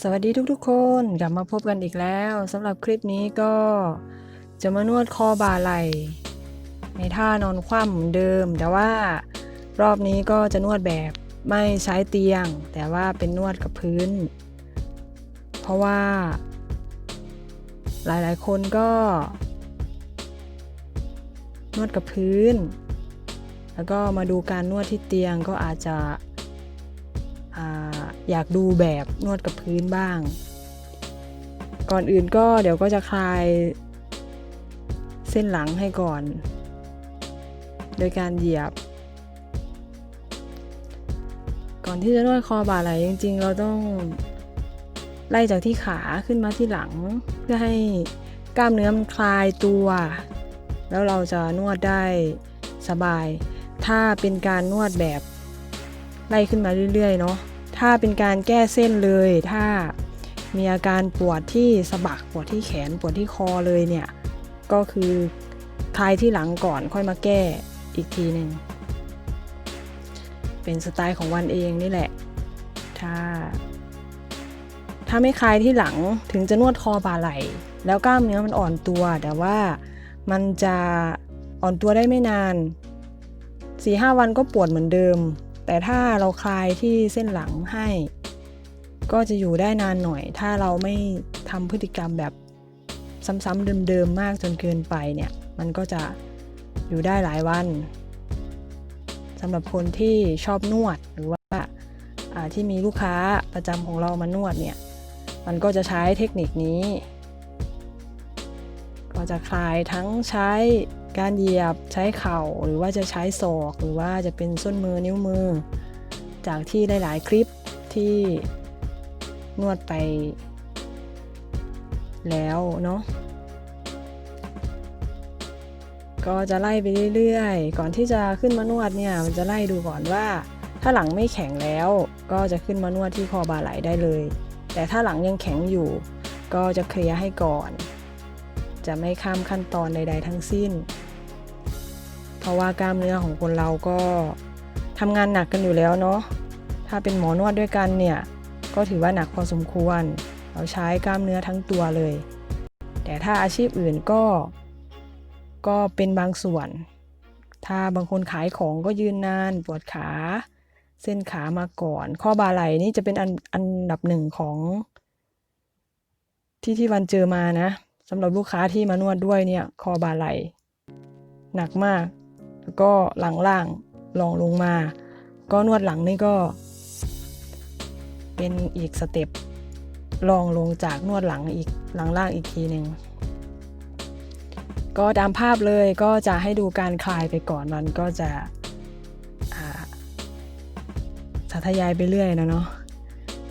สวัสดีทุกๆ คนกลับมาพบกันอีกแล้วสำหรับคลิปนี้ก็จะมานวดคอบ่าไหล่ในท่านอนคว่ำเหมือนเดิม แต่ว่ารอบนี้ก็จะนวดแบบไม่ใช้เตียง แต่ว่าเป็นนวดกับพื้น เพราะว่า หลายๆ คนก็ นวดกับพื้น แล้วก็มาดูการนวดที่เตียงก็อาจจะ อยากดูแบบนวดกับพื้นบ้าง ก่อนอื่นก็เดี๋ยวก็จะคลายเส้นหลังให้ก่อน โดยการเหยียบ ก่อนที่จะนวดคอบ่าไหลจริง ๆ เราต้องไล่จากที่ขาขึ้นมาที่หลัง เพื่อให้กล้ามเนื้อมันคลายตัว แล้วเราจะนวดได้สบาย ถ้าเป็นการนวดแบบไล่ขึ้นมาเรื่อย ๆ เนาะ ถ้าเป็นการแก้เส้นเลย ถ้ามีอาการปวดที่สะบักปวดที่แขนปวดที่คอเลยเนี่ย ก็คือคลายที่หลังก่อนค่อยมาแก้อีกทีหนึ่งเป็นสไตล์ของวันเองนี่แหละ ถ้า ถ้าไม่คลายที่หลังถึงจะนวดคอบ่าไหล่ แล้วกล้ามเนื้อมันอ่อนตัว แต่ว่ามันจะอ่อนตัวได้ไม่นาน4-5วันก็ปวดเหมือนเดิม แต่ถ้าเราคลายที่เส้นหลังให้ ก็จะอยู่ได้นานหน่อย ถ้าเราไม่ทำพฤติกรรมแบบซ้ำๆเดิมๆมากจนเกินไปเนี่ย มันก็จะอยู่ได้หลายวันสำหรับคนที่ชอบนวดหรือว่าาที่มีลูกค้าประจำของเรามานวดเนี่ย มันก็จะใช้เทคนิคนี้ ก็จะคลายทั้งใช้ การเหยียบใช้เข่าหรือว่าจะใช้ศอก หรือว่าจะเป็นส้นมือนิ้วมือ จากที่หลาย ๆ คลิปที่นวดไปแล้วเนาะก็จะไล่ไปเรื่อยๆ ก่อนที่จะขึ้นมานวดเนี่ยมันจะไล่ดูก่อนว่า ถ้าหลังไม่แข็งแล้ว ก็จะขึ้นมานวดที่คอบ่าไหลได้เลย แต่ถ้าหลังยังแข็งอยู่ ก็จะเคลียร์ให้ก่อน จะไม่ข้ามขั้นตอนใดๆทั้งสิ้น เพราะว่ากล้ามเนื้อของคนเราก็ทำงานหนักกันอยู่แล้วเนาะถ้าเป็นหมอนวดด้วยกันเนี่ยก็ถือว่าหนักพอสมควร เราใช้กล้ามเนื้อทั้งตัวเลย แต่ถ้าอาชีพอื่นก็ ก็เป็นบางส่วน ถ้าบางคนขายของก็ยืนนานปวดขา เส้นขามาก่อน ข้อบ่าไหล่นี่จะเป็นอันอันดับหนึ่งของ ที่ที่วันเจอมานะสำหรับลูกค้าที่มานวดด้วยเนี่ย คอบ่าไหล่หนักมาก แล้วก็หลังล่างลองลงมา ก็นวดหลังนี่ก็ เป็นอีกสเต็ปลองลงจากนวดหลังอีกหลังล่างอีกทีหนึ่งก็ตามภาพเลยก็จะให้ดูการคลายไปก่อนมันก็จะสาธยายไปเรื่อยนะเนาะ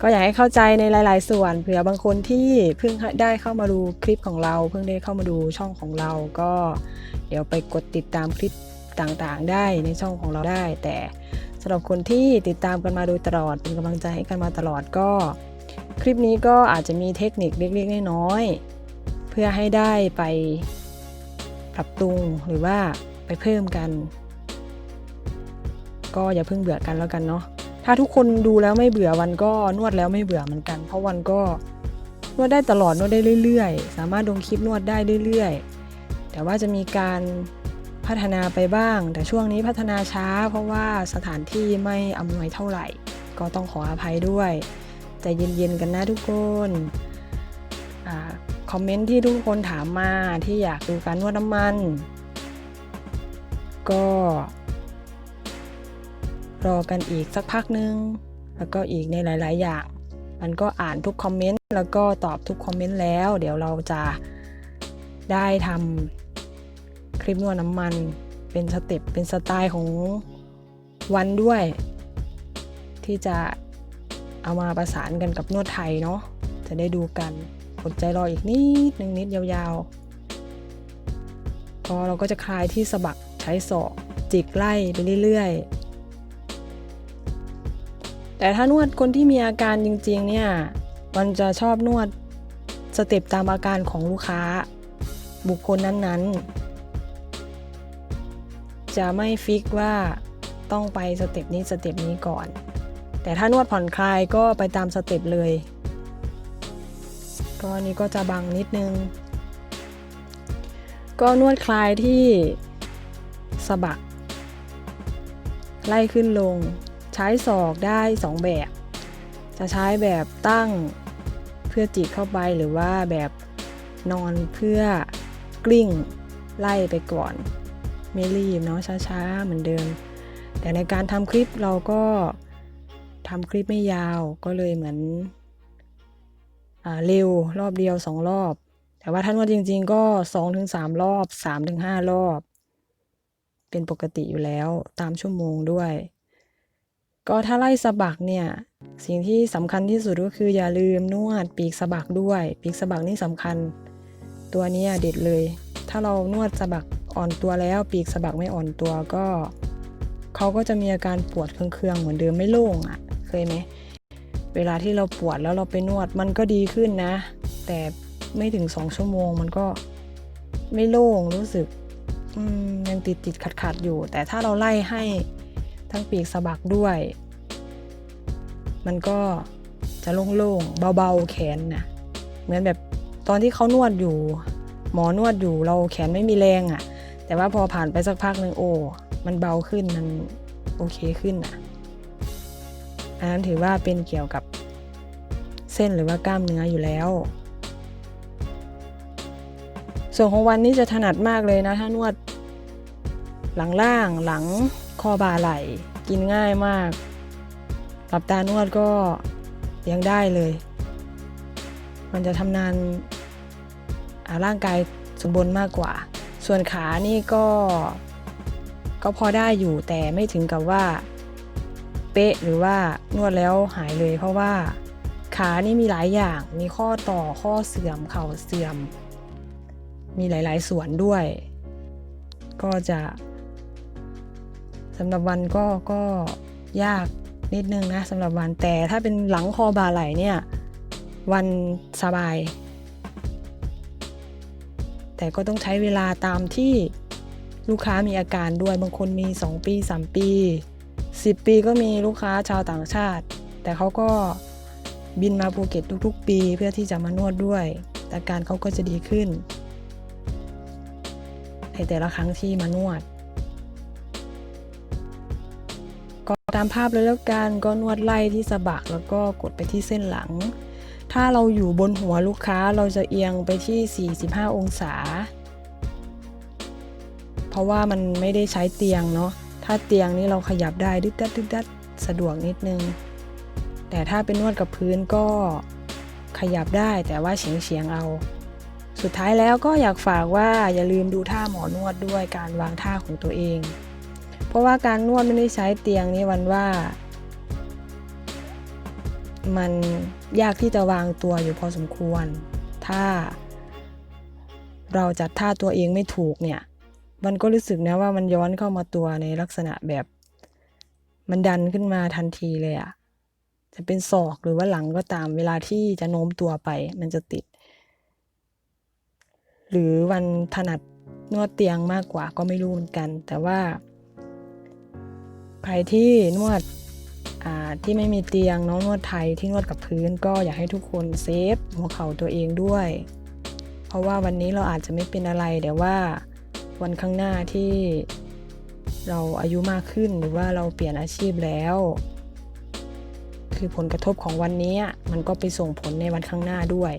ก็อยากให้เข้าใจในหลาย ๆ ส่วนเผื่อบางคนที่เพิ่งได้เข้ามาดูคลิปของเรา เพิ่งได้เข้ามาดูช่องของเรา ก็เดี๋ยวไปกดติดตามคลิป ต่างๆ ได้ในช่องของเราได้ แต่สำหรับคนที่ติดตามกันมาโดยตลอดเป็นกำลังใจให้กันมาตลอดก็ คลิปนี้ก็อาจจะมีเทคนิคเล็กๆน้อยๆเพื่อให้ได้ไปปรับปรุงหรือว่าไปเพิ่มกัน ก็อย่าเพิ่งเบื่อกันแล้วกันเนาะถ้าทุกคนดูแล้วไม่เบื่อวันก็นวดแล้วไม่เบื่อเหมือนกัน เพราะวันก็นวดได้ตลอดนวดได้เรื่อย ๆ สามารถลงคลิปนวดได้เรื่อย ๆ แต่ว่าจะมีการ พัฒนาไปบ้าง แต่ช่วงนี้พัฒนาช้า เพราะว่าสถานที่ไม่อำนวยเท่าไหร่ ก็ต้องขออภัยด้วยใจเย็นๆกันนะทุกคนอคอมเมนต์ที่ทุกคนถามมาที่อยากดูการนวดน้ำมัน ก็ รอกันอีกสักพักนึง แล้วก็อีกในหลายๆ อย่าง มันก็อ่านทุกคอมเมนต์แล้วก็ตอบทุกคอมเมนต์แล้ว เดี๋ยวเราจะได้ทำ คลิปนวดน้ำมันเป็นสเต็ปเป็นสไตล์ของวันด้วย ที่จะเอามาประสานกันกับนวดไทยเนาะจะได้ดูกันอดใจรออีกนิดนึงนิดยาวๆพอเราก็จะคลายที่สะบักใช้ศอกจิกไล่ไปเรื่อยๆ แต่ถ้านวดคนที่มีอาการจริงๆเนี่ยมันจะชอบนวดสเต็ปตามอาการของลูกค้าบุคคลนั้นๆ จะไม่ฟิกว่าต้องไปสเต็ปนี้สเต็ปนี้ก่อน แต่ถ้านวดผ่อนคลายก็ไปตามสเต็ปเลย ก็อันนี้ก็จะบังนิดนึง ก็นวดคลายที่สะบัก ไล่ขึ้นลง ใช้ศอกได้ 2 แบบ จะใช้แบบตั้งเพื่อจิกเข้าไปหรือว่าแบบนอนเพื่อกลิ้งไล่ไปก่อน ไม่รีบเนาะช้าๆเหมือนเดิม แต่ในการทำคลิปเราก็ทำคลิปไม่ยาวก็เลยเหมือนอ่าเร็วรอบเดียว 2 รอบ แต่ว่าถ้านวดจริง ๆ ก็ 2-3 รอบ 3-5 รอบ เป็นปกติอยู่แล้วตามชั่วโมงด้วย ก็ถ้าไล่สะบักเนี่ย สิ่งที่สำคัญที่สุดก็คืออย่าลืมนวดปีกสะบักด้วย ปีกสะบักนี่สำคัญ ตัวนี้เด็ดเลย ถ้าเรานวดสะบัก อ่อนตัวแล้ว ปีกสะบักไม่อ่อนตัวก็เขาก็จะมีอาการปวดเคืองๆเหมือนเดิมไม่โล่งอะ่ะ เคยไหมเวลาที่เราปวดแล้วเราไปนวดมันก็ดีขึ้นนะ แต่ไม่ถึงสองชั่วโมงมันก็ไม่โล่งรู้สึกยังติดติดขัดขัดอยู่ แต่ถ้าเราไล่ให้ทั้งปีกสะบักด้วย มันก็จะโล่งๆเบาๆแขนนะเหมือนแบบตอนที่เขานวดอยู่ หมอนวดอยู่เราแขนไม่มีแรงอะ่ะ แต่ว่าพอผ่านไปสักพักหนึ่งโอ้ มันเบาขึ้นมันโอเคขึ้นอะอันนั้นถือว่าเป็นเกี่ยวกับเส้นหรือว่ากล้ามเนื้ออยู่แล้ว ส่วนของวันนี้จะถนัดมากเลยนะถ้านวด หลังล่างหลังคอบ่าไหล่กินง่ายมากหลับตานวดก็ยังได้เลย มันจะทำนานร่างกายสมบูรณ์มากกว่า ส่วนขานี่ก็ก็พอได้อยู่แต่ไม่ถึงกับว่า เป๊ะหรือว่านวดแล้วหายเลย เพราะว่าขานี่มีหลายอย่างมีข้อต่อข้อเสื่อมเข่าเสื่อม มีหลาย ๆ ส่วนด้วย ก็จะสำหรับวันก็ก็ยากนิดนึงนะสำหรับวันแต่ถ้าเป็นหลังคอบ่าไหลเนี่ย วันสบาย แต่ก็ต้องใช้เวลาตามที่ลูกค้ามีอาการด้วยบางคนมี 2 ปี 3 ปี 10 ปีก็มีลูกค้าชาวต่างชาติ แต่เขาก็บินมาภูเก็ตทุกๆ ปีเพื่อที่จะมานวดด้วย อาการเขาก็จะดีขึ้น ในแต่ละครั้งที่มานวด ก็ตามภาพเลยแล้วกันก็นวดไล่ที่สะบักแล้วก็กดไปที่เส้นหลัง ถ้าเราอยู่บนหัวลูกค้าเราจะเอียงไปที่ 45 องศา เพราะว่ามันไม่ได้ใช้เตียงเนาะ ถ้าเตียงนี้เราขยับได้ดึกดัดดึกดัดสะดวกนิดนึง แต่ถ้าเป็นนวดกับพื้นก็ขยับได้แต่ว่าเฉียงเฉียงเอา สุดท้ายแล้วก็อยากฝากว่าอย่าลืมดูท่าหมอนวดด้วยการวางท่าของตัวเอง เพราะว่าการนวดไม่ได้ใช้เตียงนี่วันว่า มันยากที่จะวางตัวอยู่พอสมควร ถ้า เราจัดท่าตัวเองไม่ถูกเนี่ย มันก็รู้สึกนะว่ามันย้อนเข้ามาตัวในลักษณะแบบ มันดันขึ้นมาทันทีเลยอะจะเป็นศอกหรือว่าหลังก็ตามเวลาที่จะโน้มตัวไป มันจะติด หรือวันถนัดนวดเตียงมากกว่าก็ไม่รู้เหมือนกัน แต่ว่า ใครที่นวด ที่ไม่มีเตียงน้องนวดไทยที่นวดกับพื้นก็อยากให้ทุกคนเซฟหัวเข่าตัวเองด้วย เพราะว่าวันนี้เราอาจจะไม่เป็นอะไรแต่ว่าวันข้างหน้าที่เราอายุมากขึ้นหรือว่าเราเปลี่ยนอาชีพแล้ว คือผลกระทบของวันนี้มันก็ไปส่งผลในวันข้างหน้าด้วย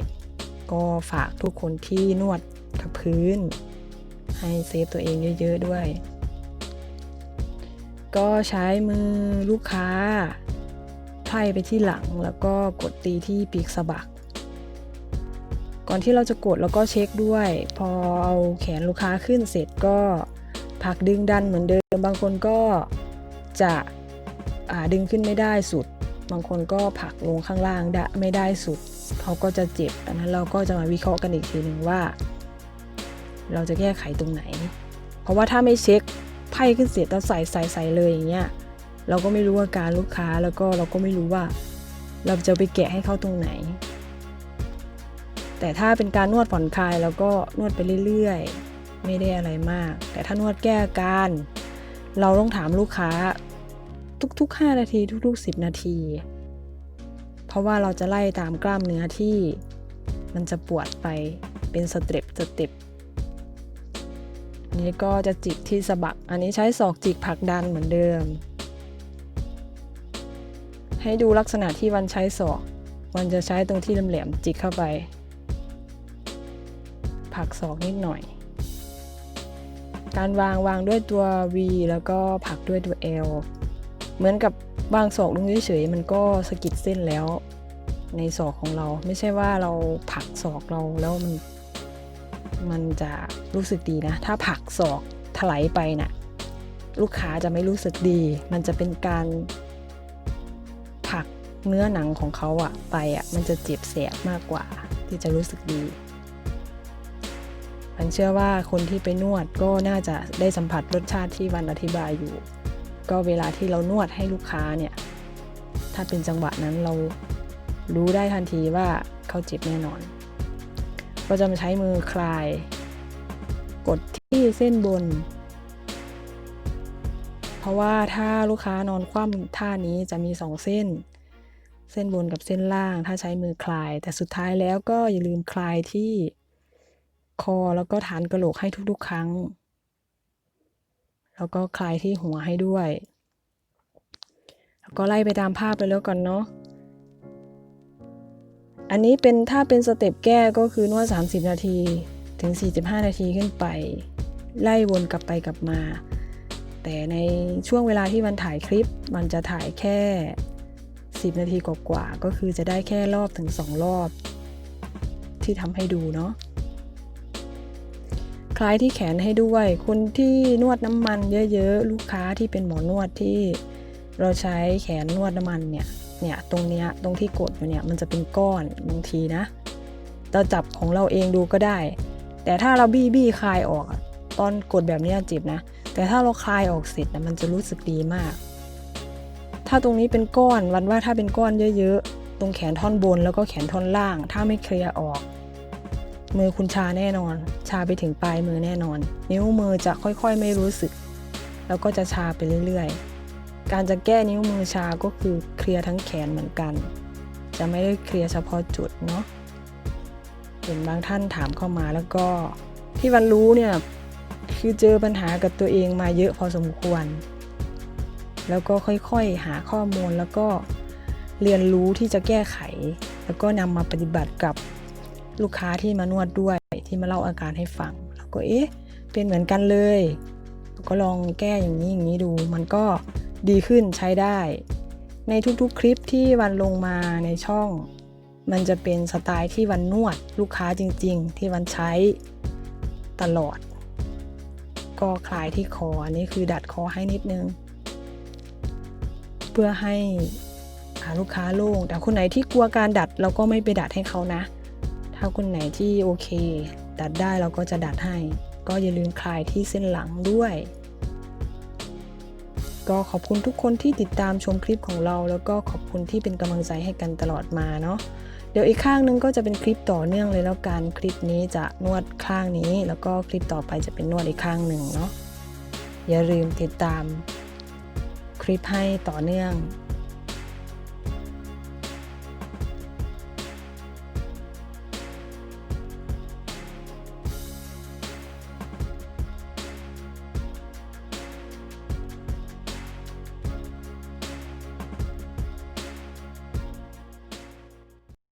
ก็ฝากทุกคนที่นวดกับพื้น ให้เซฟตัวเองเยอะ ๆ ด้วย ก็ใช้มือลูกค้าไถ่ไปที่หลังแล้วก็กดตีที่ปีกสะบัก ก่อนที่เราจะกดแล้วก็เช็คด้วย พอเอาแขนลูกค้าขึ้นเสร็จก็ผักดึงดันเหมือนเดิม บางคนก็จะดึงขึ้นไม่ได้สุด บางคนก็ผักลงข้างล่างด้ไม่ได้สุดเขาก็จะเจ็บอันนั้นเราก็จะมาวิเคราะห์กันอีกทีหนึ่งว่า เราจะแก้ไขตรงไหน เพราะว่าถ้าไม่เช็ค ไพ่ขึ้นเสร็จแล้วใส่ใส่ใส่เลยอย่างเงี้ยเราก็ไม่รู้อาการลูกค้าแล้วก็เราก็ไม่รู้ว่า เราจะไปแกะให้เขาตรงไหน แต่ถ้าเป็นการนวดผ่อนคลายแล้วก็นวดไปเรื่อยๆ ไม่ได้อะไรมาก แต่ถ้านวดแก้อาการ เราต้องถามลูกค้าทุกๆ 5 นาทีทุก ๆ 10 นาที เพราะว่าเราจะไล่ตามกล้ามเนื้อที่มันจะปวดไปเป็นสเต็ปสเต็ป นี้ก็จะจิกที่สะบัก อันนี้ใช้ศอกจิกผลักดันเหมือนเดิม ให้ดูลักษณะที่วันใช้ศอกมันจะใช้ตรงที่แหลมจิกเข้าไป ผลักศอกนิดหน่อย การวางวางด้วยตัว V แล้วก็ผลักด้วยตัว L เหมือนกับวางศอกลงเฉยๆมันก็สะกิดเส้นแล้ว ในศอกของเราไม่ใช่ว่าเราผลักศอกเราแล้วมัน มันจะรู้สึกดีนะ ถ้าผักศอกถลายไปนะ่ะลูกค้าจะไม่รู้สึกดี มันจะเป็นการผักเนื้อหนังของเขาอะไปอะมันจะเจ็บแสบมากกว่า ที่จะรู้สึกดีอันเชื่อว่าคนที่ไปนวดก็น่าจะได้สัมผัสรสชาติที่วันอธิบายอยู่ ก็เวลาที่เรานวดให้ลูกค้าเนี่ย ถ้าเป็นจังหวะนั้นเรารู้ได้ทันทีว่าเขาเจ็บแน่นอน ก็จะมาใช้มือคลาย กดที่เส้นบน เพราะว่าถ้าลูกค้านอนคว่ำท่านี้จะมีสองเส้น เส้นบนกับเส้นล่าง ถ้าใช้มือคลาย แต่สุดท้ายแล้วก็อย่าลืมคลายที่คอแล้วก็ฐานกระโหลกให้ทุกๆ ครั้ง แล้วก็คลายที่หัวให้ด้วย แล้วก็ไล่ไปตามภาพไปแล้วก่อนเนาะ อันนี้เป็นถ้าเป็นสเต็ปแก้ก็คือนวด 30 นาทีถึง 45 นาทีขึ้นไป ไล่วนกลับไปกลับมา แต่ในช่วงเวลาที่มันถ่ายคลิปมันจะถ่ายแค่ 10 นาทีกว่าๆก็คือจะได้แค่รอบถึง 2 รอบ ที่ทำให้ดูเนาะคล้ายที่แขนให้ด้วย คนที่นวดน้ำมันเยอะๆ ลูกค้าที่เป็นหมอนวดที่เราใช้แขนนวดน้ำมันเนี่ย เนี่ยตรงเนี้ยตรงที่กดอยู่เนี่ยมันจะเป็นก้อนบางทีนะเราจับของเราเองดูก็ได้ แต่ถ้าเราบี้บี้คลายออกตอนกดแบบนี้เจ็บนะ แต่ถ้าเราคลายออกเสร็จนะมันจะรู้สึกดีมาก ถ้าตรงนี้เป็นก้อนวันว่าถ้าเป็นก้อนเยอะๆ ตรงแขนท่อนบนแล้วก็แขนท่อนล่าง ถ้าไม่เคลียร์ออก มือคุณชาแน่นอน ชาไปถึงปลายมือแน่นอน นิ้วมือจะค่อยๆไม่รู้สึก แล้วก็จะชาไปเรื่อยๆ การจะแก้นิ้วมือชาก็คือเคลียร์ทั้งแขนเหมือนกัน จะไม่ได้เคลียร์เฉพาะจุดเนาะเห็นบางท่านถามเข้ามาแล้วก็ที่วันรู้เนี่ยคือเจอปัญหากับตัวเองมาเยอะพอสมควร แล้วก็ค่อยๆหาข้อมูลแล้วก็เรียนรู้ที่จะแก้ไข แล้วก็นำมาปฏิบัติกับลูกค้าที่มานวดด้วยที่มาเล่าอาการให้ฟัง แล้วก็เอ๊ะเป็นเหมือนกันเลย ก็ลองแก้อย่างนี้อย่างนี้ดู มันก็ ดีขึ้นใช้ได้ ในทุกๆคลิปที่วันลงมาในช่อง มันจะเป็นสไตล์ที่วันนวดลูกค้าจริง ๆ ที่วันใช้ตลอด ก็คลายที่คออันนี้คือดัดคอให้นิดนึง เพื่อให้ลูกค้าโล่งแต่คนไหนที่กลัวการดัดเราก็ไม่ไปดัดให้เขานะ ถ้าคนไหนที่โอเค ดัดได้เราก็จะดัดให้ ก็อย่าลืมคลายที่เส้นหลังด้วย ก็ขอบคุณทุกคนที่ติดตามชมคลิปของเรา แล้วก็ขอบคุณที่เป็นกำลังใจให้กันตลอดมาเนาะเดี๋ยวอีกข้างนึงก็จะเป็นคลิปต่อเนื่องเลยแล้วกันคลิปนี้จะนวดข้างนี้ แล้วก็คลิปต่อไปจะเป็นนวดอีกข้างหนึ่งเนาะอย่าลืมติดตามคลิปให้ต่อเนื่อง